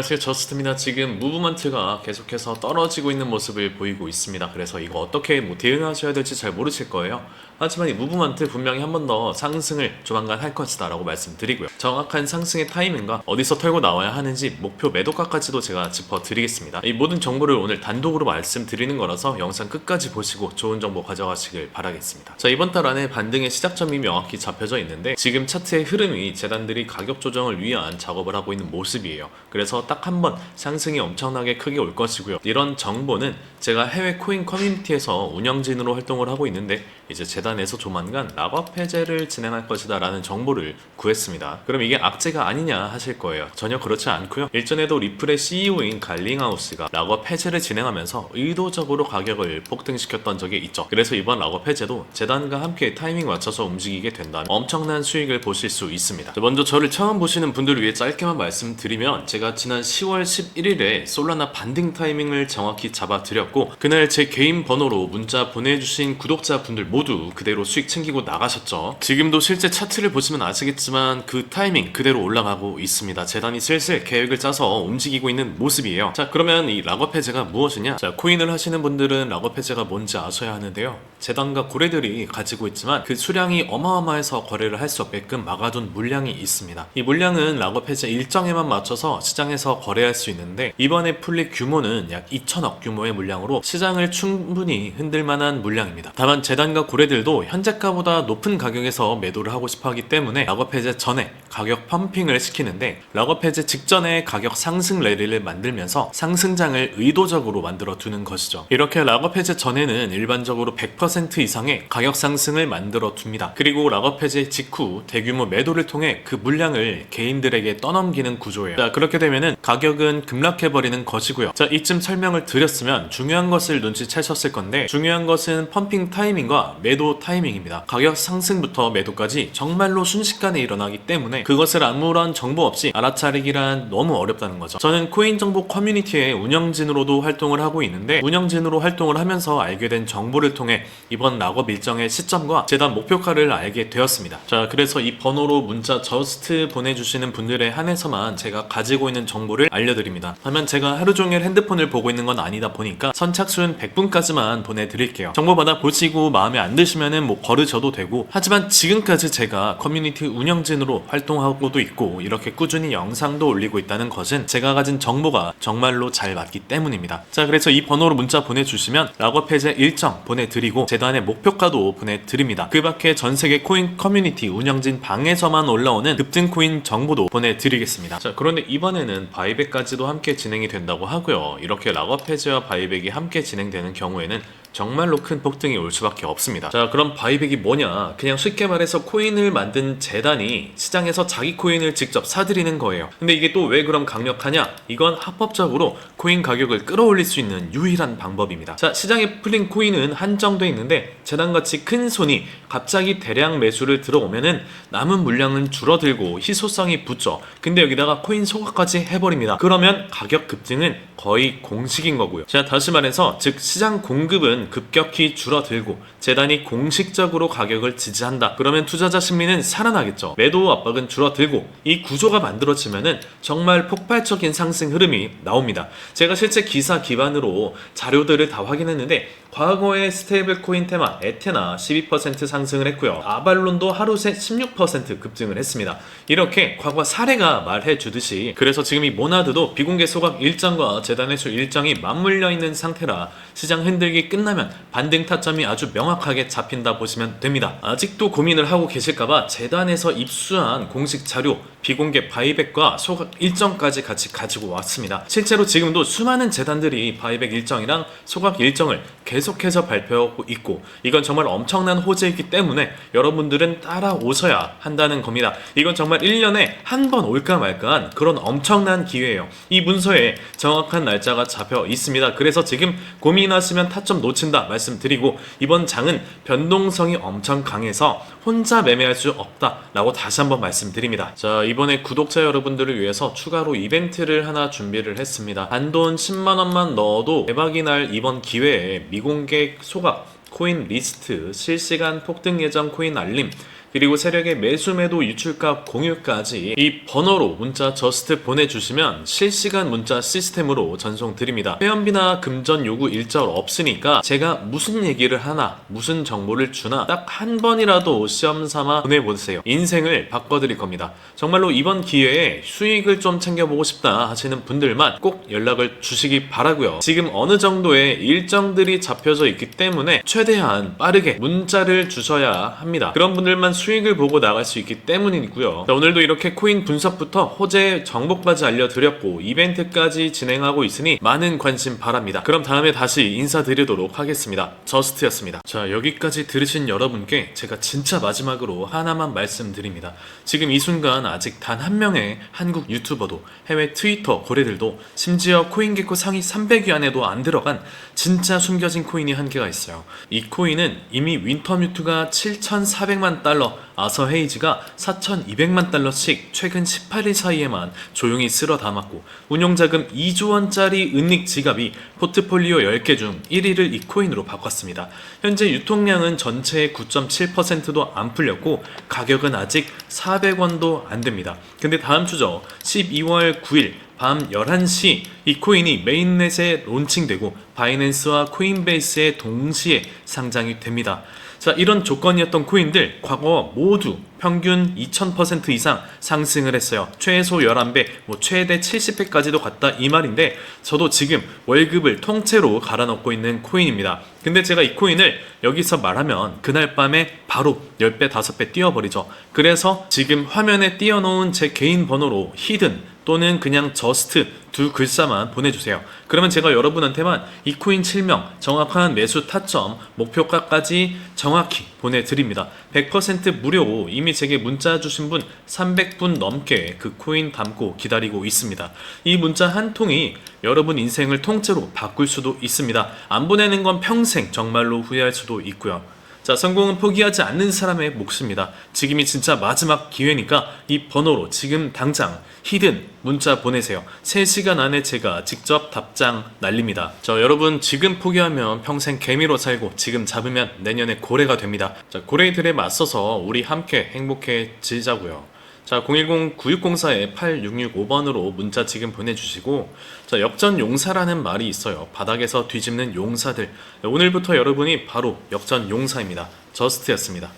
안녕하세요. 저스트입니다. 지금 무브먼트가 계속해서 떨어지고 있는 모습을 보이고 있습니다. 그래서 이거 어떻게 뭐 대응하셔야 될지 잘 모르실 거예요. 하지만 이 무브먼트 분명히 한 번 더 상승을 조만간 할 것이다 라고 말씀드리고요. 정확한 상승의 타이밍과 어디서 털고 나와야 하는지 목표 매도가까지도 제가 짚어드리겠습니다. 이 모든 정보를 오늘 단독으로 말씀드리는 거라서 영상 끝까지 보시고 좋은 정보 가져가시길 바라겠습니다. 자 이번 달 안에 반등의 시작점이 명확히 잡혀져 있는데 지금 차트의 흐름이 재단들이 가격 조정을 위한 작업을 하고 있는 모습이에요. 그래서 딱 한 번 상승이 엄청나게 크게 올 것이고요. 이런 정보는 제가 해외 코인 커뮤니티에서 운영진으로 활동을 하고 있는데 이제 재단에서 조만간 락업 해제를 진행할 것이다 라는 정보를 구했습니다. 그럼 이게 악재가 아니냐 하실 거예요. 전혀 그렇지 않고요. 일전에도 리플의 CEO인 갈링하우스가 락업 해제를 진행하면서 의도적으로 가격을 폭등시켰던 적이 있죠. 그래서 이번 락업 해제도 재단과 함께 타이밍 맞춰서 움직이게 된다면 엄청난 수익을 보실 수 있습니다. 먼저 저를 처음 보시는 분들을 위해 짧게만 말씀드리면 제가 지난 10월 11일에 솔라나 반등 타이밍을 정확히 잡아드렸고 그날 제 개인 번호로 문자 보내주신 구독자분들 모두 그대로 수익 챙기고 나가셨죠. 지금도 실제 차트를 보시면 아시겠지만 그 타이밍 그대로 올라가고 있습니다. 재단이 슬슬 계획을 짜서 움직이고 있는 모습이에요. 자 그러면 이 락업 해제가 무엇이냐? 자 코인을 하시는 분들은 락업 해제가 뭔지 아셔야 하는데요. 재단과 고래들이 가지고 있지만 그 수량이 어마어마해서 거래를 할 수 없게끔 막아둔 물량이 있습니다. 이 물량은 락업 해제 일정에만 맞춰서 시장에서 거래할 수 있는데 이번에 풀릴 규모는 약 2천억 규모의 물량으로 시장을 충분히 흔들 만한 물량입니다. 다만 재단과 고래들도 현재가보다 높은 가격에서 매도를 하고 싶어 하기 때문에 락업 해제 전에 가격 펌핑을 시키는데 락업 해제 직전에 가격 상승 랠리를 만들면서 상승장을 의도적으로 만들어 두는 것이죠. 이렇게 락업 해제 전에는 일반적으로 100% 이상의 가격 상승을 만들어 둡니다. 그리고 락업 해제 직후 대규모 매도를 통해 그 물량을 개인들에게 떠넘기는 구조예요. 자, 그렇게 되면은 가격은 급락해버리는 것이고요. 자, 이쯤 설명을 드렸으면 중요한 것을 눈치채셨을 건데 중요한 것은 펌핑 타이밍과 매도 타이밍입니다. 가격 상승부터 매도까지 정말로 순식간에 일어나기 때문에 그것을 아무런 정보 없이 알아차리기란 너무 어렵다는 거죠. 저는 코인 정보 커뮤니티의 운영진으로도 활동을 하고 있는데 운영진으로 활동을 하면서 알게 된 정보를 통해 이번 락업 일정의 시점과 재단 목표가를 알게 되었습니다. 자, 그래서 이 번호로 문자 저스트 보내주시는 분들에 한해서만 제가 가지고 있는 정보를 알려드립니다. 하면 제가 하루 종일 핸드폰을 보고 있는 건 아니다 보니까 선착순 100분까지만 보내드릴게요. 정보 받아 보시고 마음에 안 드시면은 뭐 거르셔도 되고 하지만 지금까지 제가 커뮤니티 운영진으로 활동하고도 있고 이렇게 꾸준히 영상도 올리고 있다는 것은 제가 가진 정보가 정말로 잘 맞기 때문입니다. 자 그래서 이 번호로 문자 보내주시면 락업 해제 일정 보내드리고 재단의 목표가도 보내드립니다. 그 밖에 전 세계 코인 커뮤니티 운영진 방에서만 올라오는 급등 코인 정보도 보내드리겠습니다. 자 그런데 이번에는 바이백까지도 함께 진행이 된다고 하고요. 이렇게 락업 해제와 바이백이 함께 진행되는 경우에는 정말로 큰 폭등이 올 수밖에 없습니다. 자, 그럼 바이백이 뭐냐? 그냥 쉽게 말해서 코인을 만든 재단이 시장에서 자기 코인을 직접 사들이는 거예요. 근데 이게 또 왜 그럼 강력하냐? 이건 합법적으로 코인 가격을 끌어올릴 수 있는 유일한 방법입니다. 자, 시장에 풀린 코인은 한정돼 있는데 재단같이 큰 손이 갑자기 대량 매수를 들어오면은 남은 물량은 줄어들고 희소성이 붙죠. 근데 여기다가 코인 소각까지 해버립니다. 그러면 가격 급등은 거의 공식인 거고요. 자, 다시 말해서 즉 시장 공급은 급격히 줄어들고 재단 이 공식적으로 가격을 지지한다. 그러면 투자자 심리는 살아나겠죠. 매도 압박은 줄어들고 이 구조가 만들어지면은 정말 폭발적인 상승 흐름이 나옵니다. 제가 실제 기사 기반으로 자료들을 다 확인했는데 과거에 스테이블 코인 테마 에테나 12% 상승을 했고요. 아발론도 하루 새 16% 급등을 했습니다. 이렇게 과거 사례가 말해 주듯이 그래서 지금 이 모나드도 비공개 소각 일정과 재단 회수 일정이 맞물려 있는 상태라 시장 흔들기 끝나면 반등 타점이 아주 명확하게 잡힌다 보시면 됩니다. 아직도 고민을 하고 계실까봐 재단에서 입수한 공식 자료 비공개 바이백과 소각 일정까지 같이 가지고 왔습니다. 실제로 지금도 수많은 재단들이 바이백 일정이랑 소각 일정을 계속해서 발표하고 있고 이건 정말 엄청난 호재이기 때문에 여러분들은 따라오셔야 한다는 겁니다. 이건 정말 1년에 한 번 올까 말까한 그런 엄청난 기회예요. 이 문서에 정확한 날짜가 잡혀 있습니다. 그래서 지금 고민하시면 타점 놓친다 말씀드리고 이번 장은 변동성이 엄청 강해서 혼자 매매할 수 없다라고 다시 한번 말씀드립니다. 자 이번에 구독자 여러분들을 위해서 추가로 이벤트를 하나 준비를 했습니다. 단돈 10만 원만 넣어도 대박이 날 이번 기회에 미공개 소각 코인 리스트, 실시간 폭등 예정 코인 알림, 그리고 세력의 매수 매도 유출값 공유까지 이 번호로 문자 저스트 보내주시면 실시간 문자 시스템으로 전송 드립니다. 회원비나 금전 요구 일절 없으니까 제가 무슨 얘기를 하나 무슨 정보를 주나 딱 한 번이라도 시험 삼아 보내보세요. 인생을 바꿔드릴 겁니다. 정말로 이번 기회에 수익을 좀 챙겨보고 싶다 하시는 분들만 꼭 연락을 주시기 바라고요. 지금 어느 정도의 일정들이 잡혀져 있기 때문에 최대한 빠르게 문자를 주셔야 합니다. 그런 분들만 수익을 보고 나갈 수 있기 때문이고요. 자, 오늘도 이렇게 코인 분석부터 호재 정보까지 알려드렸고 이벤트까지 진행하고 있으니 많은 관심 바랍니다. 그럼 다음에 다시 인사드리도록 하겠습니다. 저스트였습니다. 자 여기까지 들으신 여러분께 제가 진짜 마지막으로 하나만 말씀드립니다. 지금 이 순간 아직 단 한 명의 한국 유튜버도 해외 트위터 고래들도 심지어 코인게코 상위 300위 안에도 안 들어간 진짜 숨겨진 코인이 한 개가 있어요. 이 코인은 이미 윈터뮤트가 7,400만 달러, 아서 헤이즈가 4,200만 달러씩 최근 18일 사이에만 조용히 쓸어 담았고 운용자금 2조 원짜리 은닉 지갑이 포트폴리오 10개 중 1위를 이 코인으로 바꿨습니다. 현재 유통량은 전체의 9.7%도 안 풀렸고 가격은 아직 400원도 안 됩니다. 근데 다음 주죠. 12월 9일 밤 11시 이 코인이 메인넷에 론칭되고 바이낸스와 코인베이스에 동시에 상장이 됩니다. 자, 이런 조건이었던 코인들 과거 모두 평균 2000% 이상 상승을 했어요. 최소 11배, 뭐 최대 70배까지도 갔다 이 말인데 저도 지금 월급을 통째로 갈아 넣고 있는 코인입니다. 근데 제가 이 코인을 여기서 말하면 그날 밤에 바로 10배, 5배 뛰어버리죠. 그래서 지금 화면에 띄워놓은 제 개인 번호로 히든 또는 그냥 저스트 두 글자만 보내주세요. 그러면 제가 여러분한테만 이 코인 7명, 정확한 매수 타점, 목표가까지 정확히 보내드립니다. 100% 무료고 이미 제게 문자 주신 분 300분 넘게 그 코인 담고 기다리고 있습니다. 이 문자 한 통이 여러분 인생을 통째로 바꿀 수도 있습니다. 안 보내는 건 평생 정말로 후회할 수도 있고요. 자, 성공은 포기하지 않는 사람의 몫입니다. 지금이 진짜 마지막 기회니까 이 번호로 지금 당장 히든 문자 보내세요. 3시간 안에 제가 직접 답장 날립니다. 자, 여러분 지금 포기하면 평생 개미로 살고 지금 잡으면 내년에 고래가 됩니다. 자, 고래들에 맞서서 우리 함께 행복해지자고요. 자, 010-9604-8665번으로 문자 지금 보내주시고, 자, 역전 용사라는 말이 있어요. 바닥에서 뒤집는 용사들. 오늘부터 여러분이 바로 역전 용사입니다. 저스트였습니다.